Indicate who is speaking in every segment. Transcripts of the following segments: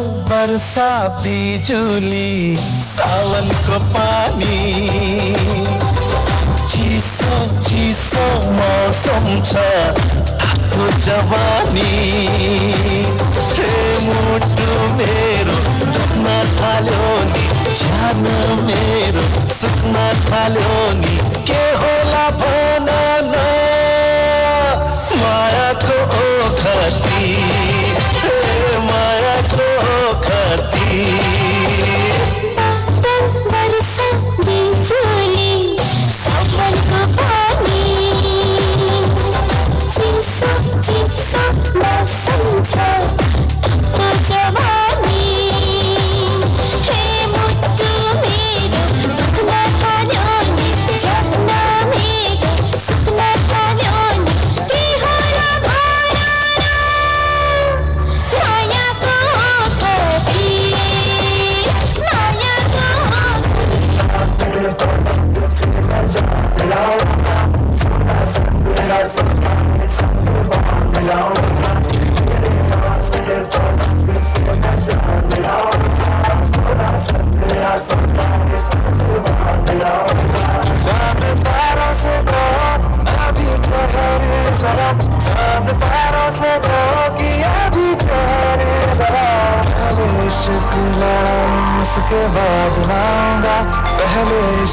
Speaker 1: बरसा बिजुली, सावन को पानी। चिसो चिसो मौसम छ जवानी। हे मुटु मेरो दुख्न थाल्यो मेरो के होला भन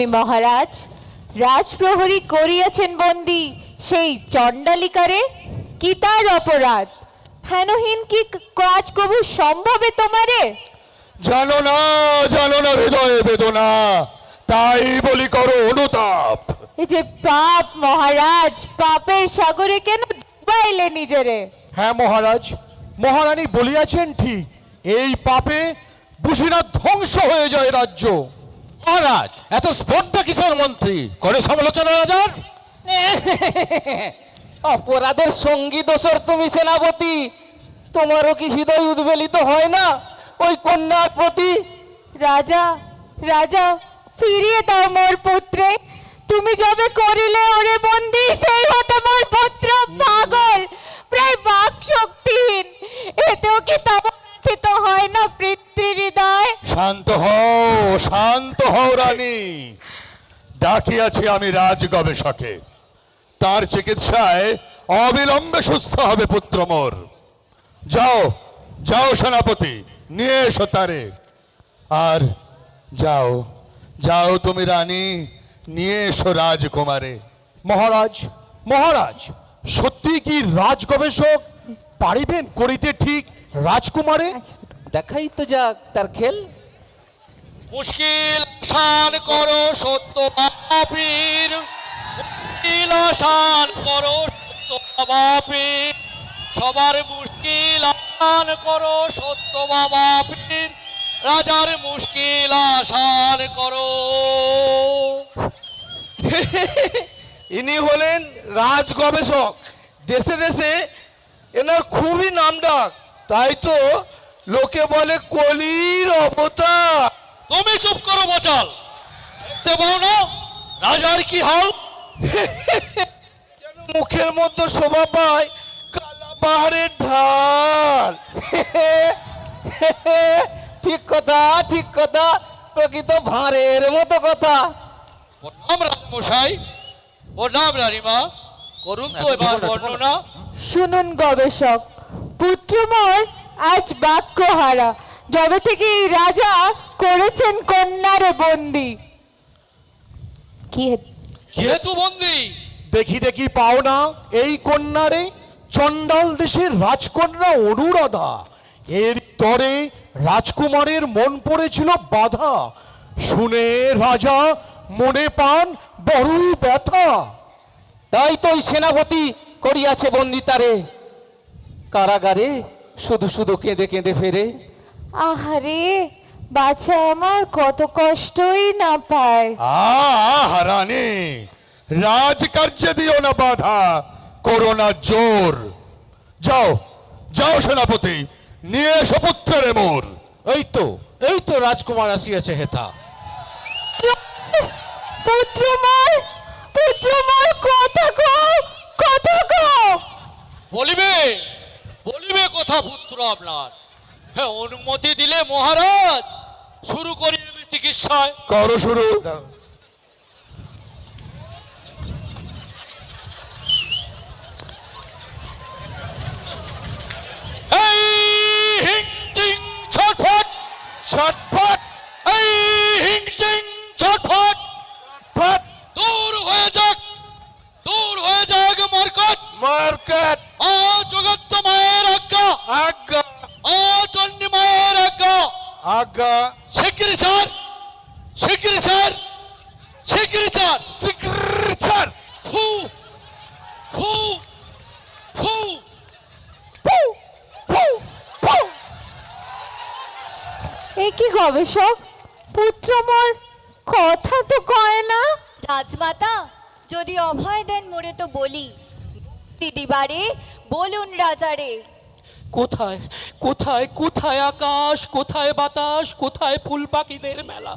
Speaker 2: শুনি মহারাজ রাজপ্রহরী করিয়াছেন বন্দি সেই চণ্ডালিকারে কি তার অপরাধ? হেনহীন কি কাজ কবু সম্ভবে তোমারে?
Speaker 3: জানো না জানো না হৃদয়ে বেদনা তাই বলি করো অনুতাপ।
Speaker 2: এই যে পাপ মহারাজ পাপের সাগরে কেন ডুবাইলে নিজেরে?
Speaker 3: হ্যাঁ মহারাজ মহারানী বলিয়াছেন ঠিক এই পাপে বুঝিনা ধ্বংস হয়ে যায় রাজ্য।
Speaker 4: মহারাজ এত স্পর্ধা কিশোর মন্ত্রী? করে সমালোচনা রাজার?
Speaker 5: অপরাধের সঙ্গী দোষর তুমি সেনাপতি তোমারও কি হৃদয় উদ্বেলিত হয় না? ওই কন্যার প্রতি
Speaker 2: রাজা রাজা ফিরিয়ে দাও মোর পুত্রে। তুমি যবে করিলে ওরে বন্দি সেই হতে মোর পুত্র পাগল। প্রায় বাক শক্তিহীন এতেও কি তবস্থিত হয় না পিতৃ হৃদয়।
Speaker 3: শান্ত হও শান্ত হও রানী। ডাকিয়াছি আমি রাজ গবেষকে তার চিকিৎসায় অবিলম্বে সুস্থ হবে পুত্র মোর। যাও যাও সেনাপতি, নিয়ে এসো তারে। আর যাও যাও তুমি রানী, নিয়ে এসো রাজকুমারে। মহারাজ মহারাজ, সত্যি কি রাজ গবেষক পারিবেন করিতে ঠিক? রাজকুমারে
Speaker 5: দেখাই তো যাক তার খেল।
Speaker 6: মুশকিল আসান করো সত্য বাপীর মুশকিল আসান করো সত্য বাপীর সবার মুশকিল আসান করো সত্য বাপীর রাজার মুশকিল আসান করো।
Speaker 5: ইনি হলেন রাজ গবেষক। দেশে দেশে এনার খুবই নাম ডাক।
Speaker 7: তাই তো লোকে বলে কলির অবতার।
Speaker 6: তুমি চুপ করো বচাল। না রাজার কি হাল?
Speaker 7: মুখের মধ্যে শোভা পায় কালা পাহাড়ের ঢাল।
Speaker 8: ঠিক কথা ঠিক কথা প্রকৃত ভাঁড়ের মতো কথা।
Speaker 6: প্রণাম রাজমশাই প্রণাম রানীমা করুন তো এবার বর্ণনা।
Speaker 2: শুনুন গবেষক পুত্র মোর আজ বাক্যহারা। যবে থেকে এই রাজা করেছেন কন্যারে বন্দি। কি
Speaker 6: যেহেতু বন্দি?
Speaker 3: দেখি দেখি পাও না এই কন্যারে চণ্ডাল দেশের রাজকন্যা অনুরাধা। এর তরে রাজকুমারের মন পড়েছিল বাধা। শুনে রাজা মনে পান বড়ই ব্যথা।
Speaker 8: তাই তো ওই সেনাপতি করিয়াছে বন্দিতারে কারাগারে শুধু শুধু কেঁদে কেঁদে ফেরে।
Speaker 2: আহারে বাছা আমার কত কষ্টই না পায়।
Speaker 3: আহ রানী রাজকার্যে দিও না বাধা করোনা জোর। যাও যাও সেনাপতি নিয়ে এসো পুত্রের মোর।
Speaker 4: এই তো এই তো রাজকুমার আসিয়াছে হেথা।
Speaker 2: পুত্র মোর পুত্র মোর কথা কও কথা কও।
Speaker 6: বলিবে? বলিবে কথা পুত্র আপনার। হ্যাঁ অনুমতি দিলে মহারাজ শুরু করি আমি চিকিৎসায়।
Speaker 3: করো শুরু।
Speaker 6: এই হিং টিং ছটফট
Speaker 3: ছটফট
Speaker 2: গবেষক পুত্র মোর কথা তো কয় না?
Speaker 9: রাজমাতা যদি অভয় দেন মোরে তো বলি। দিদিবারে বলুন রাজারে।
Speaker 8: কোথায় কোথায় কোথায় আকাশ কোথায় বাতাস কোথায় ফুল পাখিদের মেলা?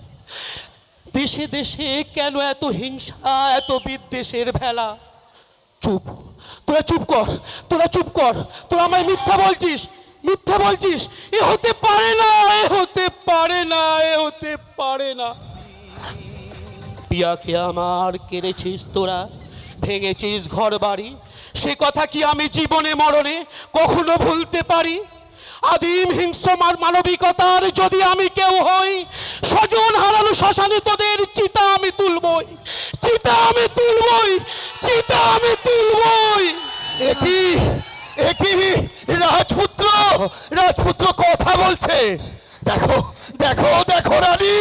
Speaker 8: দেশে দেশে কেন এত হিংসা এত বিদ্বেষের ভেলা? চুপ তোরা চুপ কর তোরা চুপ কর তোরা আমায় মিথ্যা বলছিস। মিথ্যা বলছিস? এ হতে পারে না, এ হতে পারে না, এ হতে পারে না। পিয়াকে আমার কেড়েছিস তোরা? ভেঙেছিস ঘর বাড়ি সে কথা কি আমি জীবনে, মরণে কখনো ভুলতে পারি? আদিম হিংস্রমার মানবিকতার যদি আমি কেউ হই, স্বজন হারানো শ্মশানে তোদের চিতা আমি তুলবই। চিতা আমি তুলবই, চিতা আমি তুলবই।
Speaker 3: একই একই রাজপুত্র? রাজপুত্র কথা বলছে। দেখো দেখো দেখো রানী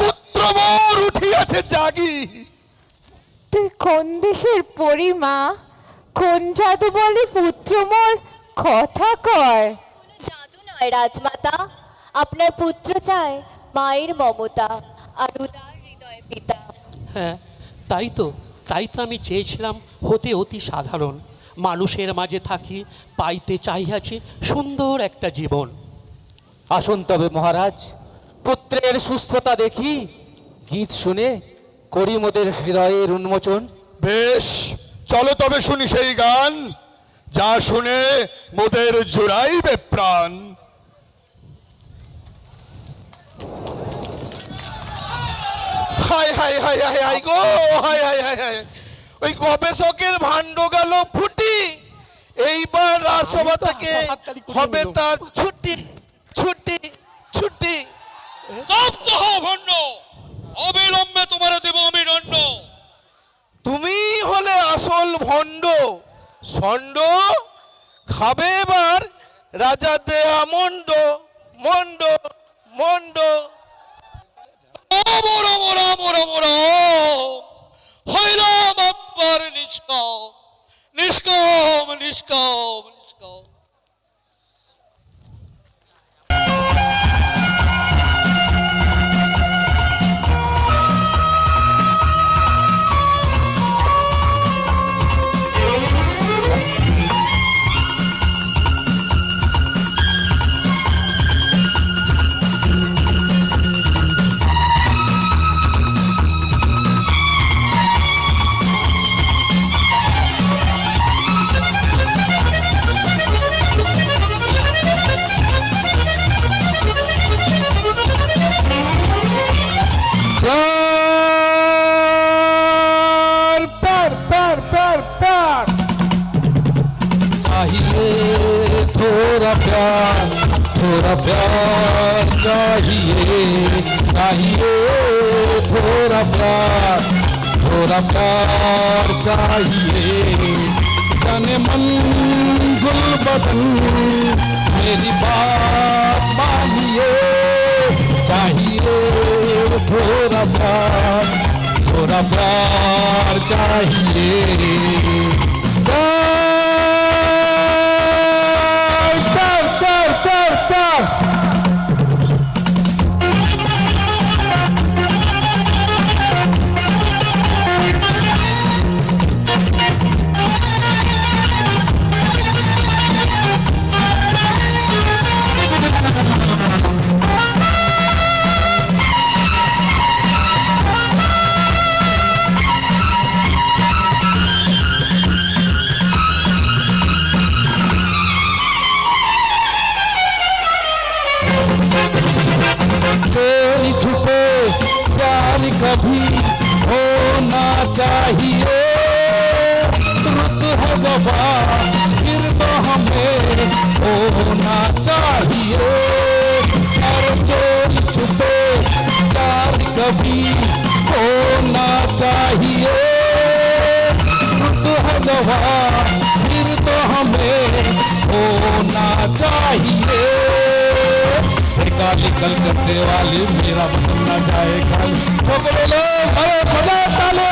Speaker 3: পুত্র মোর উঠিয়াছে জাগি।
Speaker 2: তুই কোন দেশের পরিমা কোন জাদু বলে পুত্র মোর? কথা কয়।
Speaker 9: জাদু নয় রাজমাতা। আপনার পুত্র চায় মায়ের মমতা আর উদার হৃদয় পিতা।
Speaker 10: হ্যাঁ তাই তো তাই তো আমি চেয়েছিলাম হতে অতি সাধারণ। মানুষের মাঝে থাকি, পাইতে চাইয়াছি সুন্দর একটা জীবন।
Speaker 8: আসুন তবে মহারাজ, পুত্রের সুস্থতা দেখি। গীত শুনে করি মোদের হৃদয়ের উন্মোচন।
Speaker 3: বেশ, চলো তবে শুনি সেই গান। যা শুনে মোদের জুড়াইবে প্রাণ।
Speaker 7: হাই হাই হাই হাই হাই গো হাই হাই হাই হাই ওই গবেষকের ভাণ্ড গেল ফুটি এইবার রাজসভা থেকে হবে তার ছুটি ছুটি ছুটি।
Speaker 6: ভণ্ড। অবিলম্বে তোমার দেব আমি দণ্ড।
Speaker 7: তুমি হলে আসল ভণ্ড। ষণ্ড খাবে এবার রাজা দেয়া মন্ড মন্ড মন্ড
Speaker 6: হইলাম একবার নিষ্কাম নিষ্কাম নিষ্কাম নিষ্কাম।
Speaker 11: थोड़ा प्यार चाहिए। तन मन गुल बदन मेरी बात मानिए। चाहिए थोड़ा प्यार थोड़ा प्यार चाहिए। कभी होना चाहिए। रुत है जबा फिर तो हमें होना चाहिए। और चोरी छुपे, प्यार कभी होना चाहिए। रुत है जबा फिर तो हमें होना चाहिए। काली कलकत्ते वाली मेरा वतन न जाए खाली छोकरे लोग अरे बजा ताले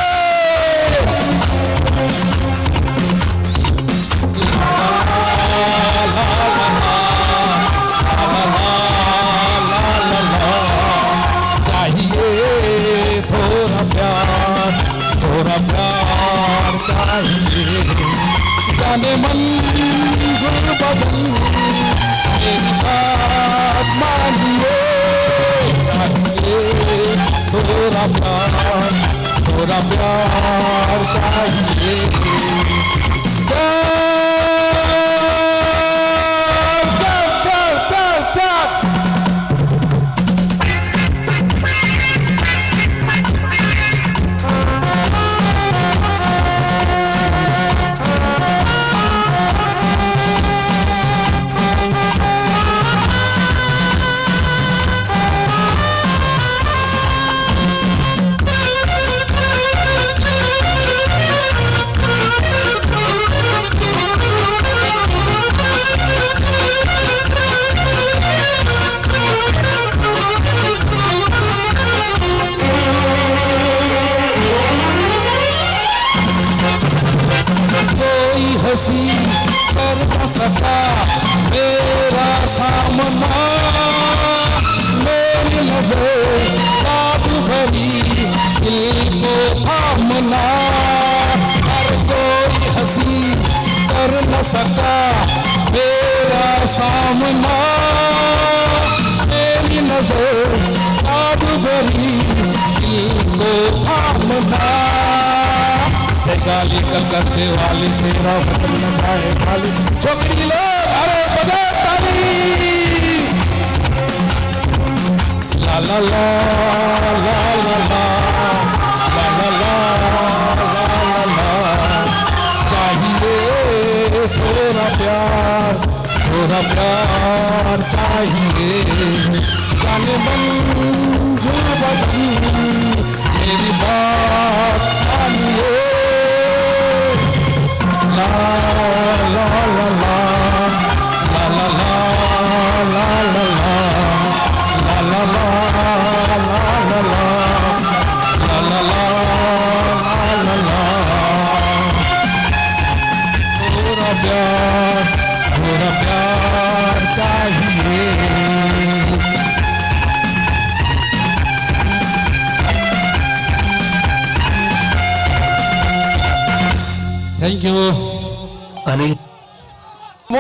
Speaker 11: चाहिए थोड़ा प्यार चाहिए जाने मन गुल बदन प्यार थोड़ा प्यार चाहिए मेरी नज़र भरी को थामना गाली कलकत्ते वाली तेरा वतन न जाए खाली। छोकरी लोग अरे बजा ताली। ला ला ला ला ला ला। ला ला ला ला ला चाहिए थोड़ा प्यार। तेरा प्यार चाहेंगे जाने बन बदन मेरी बात सुनिए ला ला ला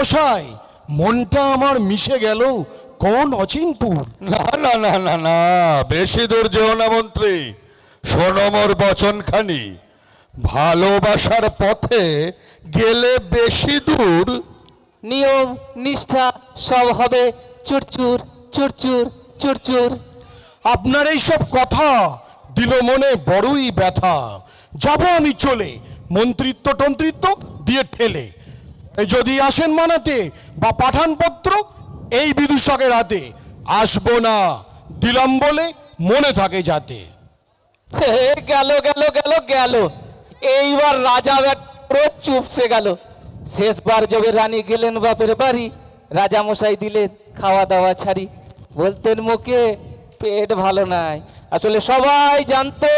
Speaker 12: মশাই মনটা আমার মিশে গেল কোন অচিনপুর
Speaker 11: না না না না না বেশি দূর যেও না মন্ত্রী শোনো মোর বচনখানি ভালোবাসার পথে গেলে বেশি দূর
Speaker 2: নিয়ম নিষ্ঠা সব হবে চুরচুর চুরচুর চুরচুর
Speaker 12: আপনার এই সব কথা দিল মনে বড়ই ব্যথা যাব আমি চলে মন্ত্রিত্ব টন্ত্রিত্ব দিয়ে ঠেলে যদি আসেন মানাতে বা পাঠানপত্র এই বিদূষকের হাতে। আসব না, দিলাম বলে মনে থাকে যাতে।
Speaker 5: গেল গেল গেল গেল। এইবার রাজা চুপসে গেল। শেষবার যবে রানী গেলেন বাপের বাড়ি রাজা মশাই দিলেন খাওয়া দাওয়া ছাড়ি। বলতেন মুখে পেট ভালো নাই। আসলে সবাই জানতো।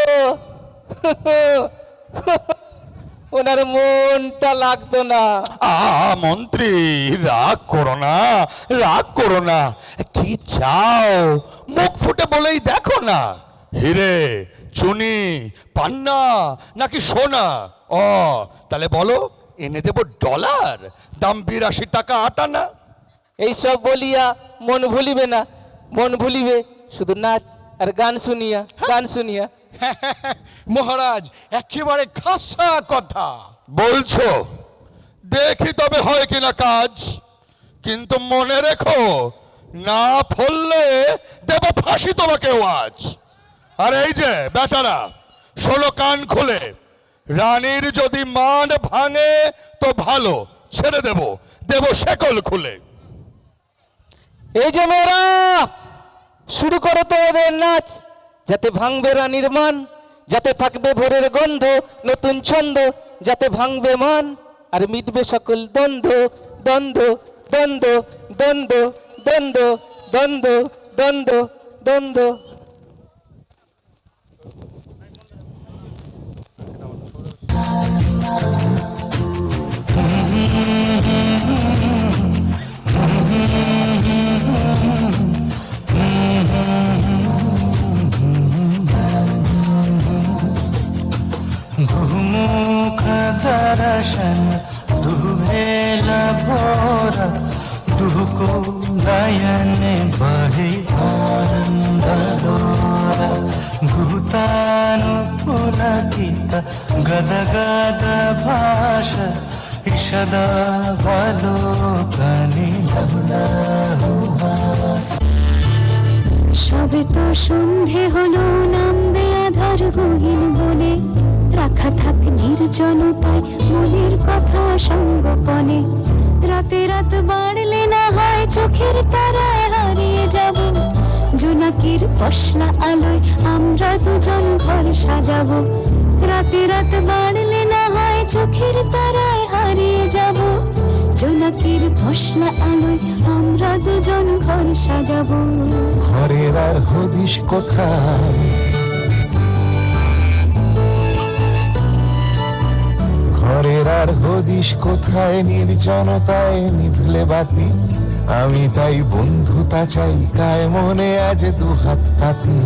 Speaker 5: ওনার মনটা লাগতো না।
Speaker 3: আ মন্ত্রী রাগ করো না রাগ করো না। কি চাও? মুখ ফুটে বলেই দেখো না। হিরে চুনি পান্না নাকি সোনা? ও তাহলে বলো এনে দেবো ডলার। দাম বিরাশি টাকা আটানা
Speaker 5: এইসব বলিয়া মন ভুলিবে না। মন ভুলিবে শুধু নাচ আর গান শুনিয়া গান শুনিয়া।
Speaker 12: মহারাজ একেবারে খাসা কথা।
Speaker 3: বলছো? দেখি তবে হয় কিনা কাজ। কিন্তু মনে রেখো না ফললে দেব ফাঁসি তোমাকে আজ। আর এই যে বেটারা ষোলো কান খুলে। রানীর যদি মান ভাঙে তো ভালো ছেড়ে দেব দেব শেকল খুলে।
Speaker 5: এই যে মেয়েরা শুরু করো তোমাদের নাচ। যাতে ভাঙবে রানীর মান, যাতে থাকবে ভোরের গন্ধ, নতুন ছন্দ, যাতে ভাঙবে মান, আর মিটবে সকল দ্বন্দ্ব দ্বন্দ্ব দ্বন্দ্ব দ্বন্দ্ব দ্বন্দ্ব দ্বন্দ্ব দ্বন্দ্ব দ্বন্দ্ব।
Speaker 13: सरसन दुहेला भोरा दुहको नयन बहे आनन्दोरा भूतानु पुलकित गदगद भाष इषदा बलोकनि
Speaker 14: সবে তো সন্ধে হলো নামবে আধার গহীন বলে রাখা থাক নির্জনতায় মনের কথা সঙ্গপনে। রাতে রাত বাড়লে না হয় চোখের তারায় হারিয়ে যাব। জোনাকির পশলা আলোয় আমরা দুজন ঘর সাজাবো। রাতে রাত বাড়লে না হয় চোখের তারায় হারিয়ে যাব। জোনাকির পশলা আলোয় আমরা দুজন ঘর সাজাবো।
Speaker 13: ঘরের আর হদিস কোথায়? ঘরের আর হদিস কোথায়? নির্জনতায় নিভলে বাতি। আমি তাই বন্ধুতা চাই তাই মনে আজ দু হাত পাতি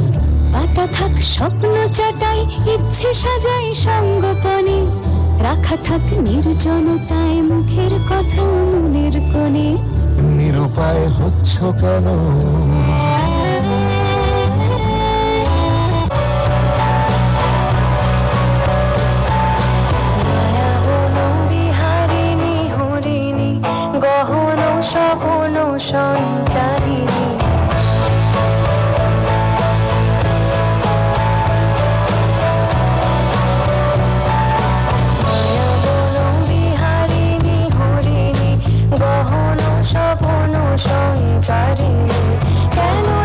Speaker 14: পাতা থাক স্বপ্ন চাটাই ইচ্ছে সাজাই সঙ্গপনে। রাখা থাক নির্জনতায় মুখের কথা মনের কোণে।
Speaker 13: নিরুপায় হচ্ছ কেন?
Speaker 14: সংসারী। কেন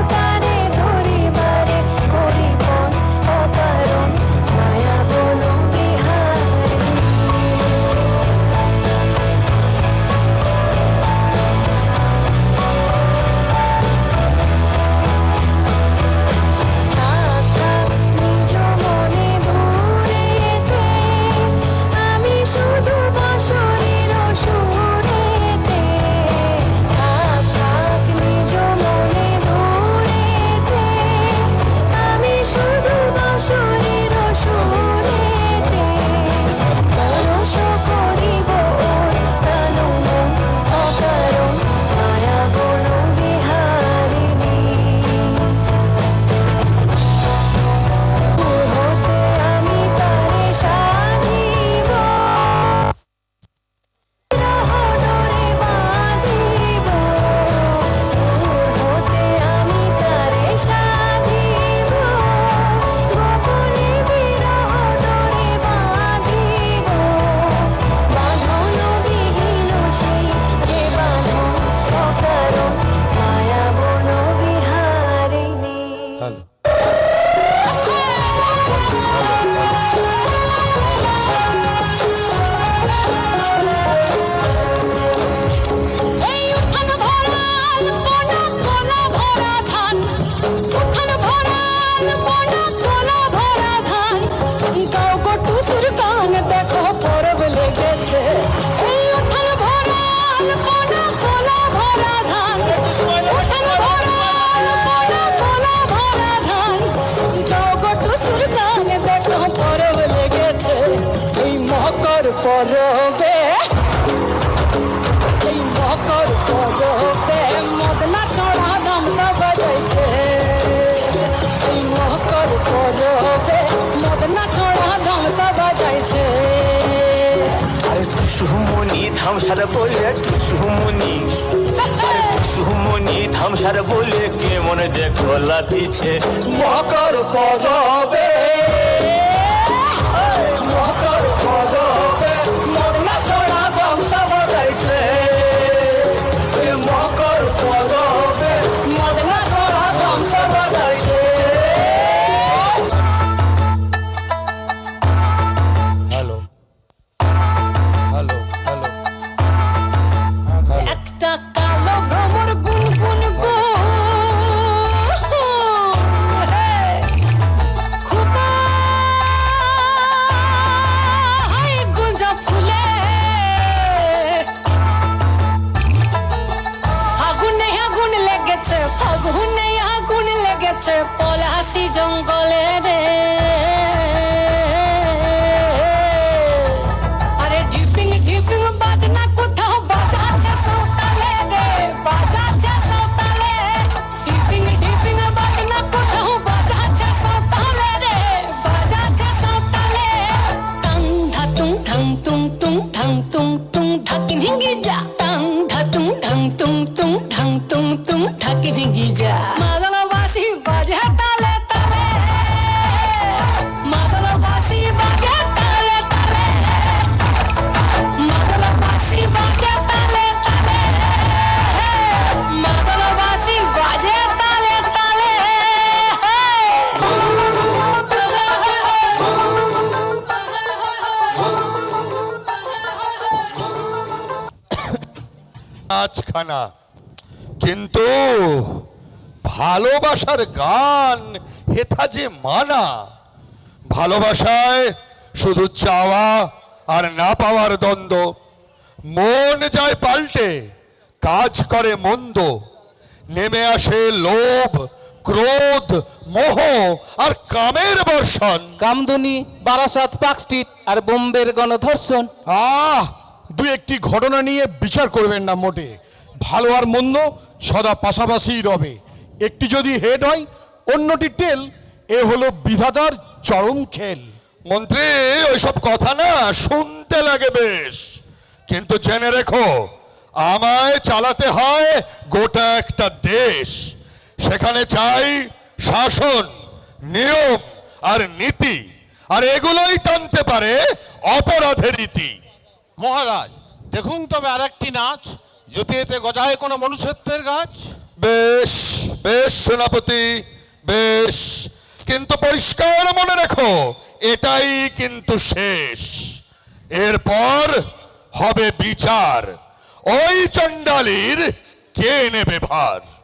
Speaker 15: ধামসার বলে সুমনি। সুমনি ধামসার বলে কেমন দেখো লাতিছে মকর পরবে।
Speaker 16: गिंगी जा। मादल वासी बाज है ताले ताले मादल वासी बाज है ताले ताले मादल वासी बाज है ताले ताले मादल वासी बाज है ताले ताले आज
Speaker 3: खाना। কিন্তু ভালোবাসার গান হেথা যে মানা ভালোবাসায় শুধু চাওয়া আর না পাওয়ার দ্বন্দ্ব। মন যায় পাল্টে কাজ করে মন্দ নেমে আসে লোভ ক্রোধ মোহ আর কামের বর্ষণ।
Speaker 5: কামদুনি বারাসাত পার্ক স্ট্রিট আর বোম্বের গণধর্ষণ।
Speaker 12: আহ দু একটি ঘটনা নিয়ে বিচার করবেন না মোটে। ভালো আর মন্দ সদা পাশাপাশিই রবে। একটি যদি হেড হয়, অন্যটি টেল। এ হলো বিধাতার চরম খেল।
Speaker 3: মন্ত্রী, ওইসব কথা না শুনতে লাগে বেশ। কিন্তু জেনে রেখো, আমায় চালাতে হয় গোটা একটা দেশ। সেখানে চাই শাসন, নিয়ম আর নীতি। আর এগুলোই টানতে পারে অপরাধের রীতি।
Speaker 4: মহারাজ, দেখুন তবে আরেকটি নাচ। এতে গজায় কোনো মনুষ্যত্বের গাছ?
Speaker 3: বেশ বেশ সেনাপতি, বেশ। কিন্তু পরিষ্কার মনে রেখো, এটাই কিন্তু শেষ। এরপর হবে বিচার। ওই চণ্ডালির কে নেবে ভার?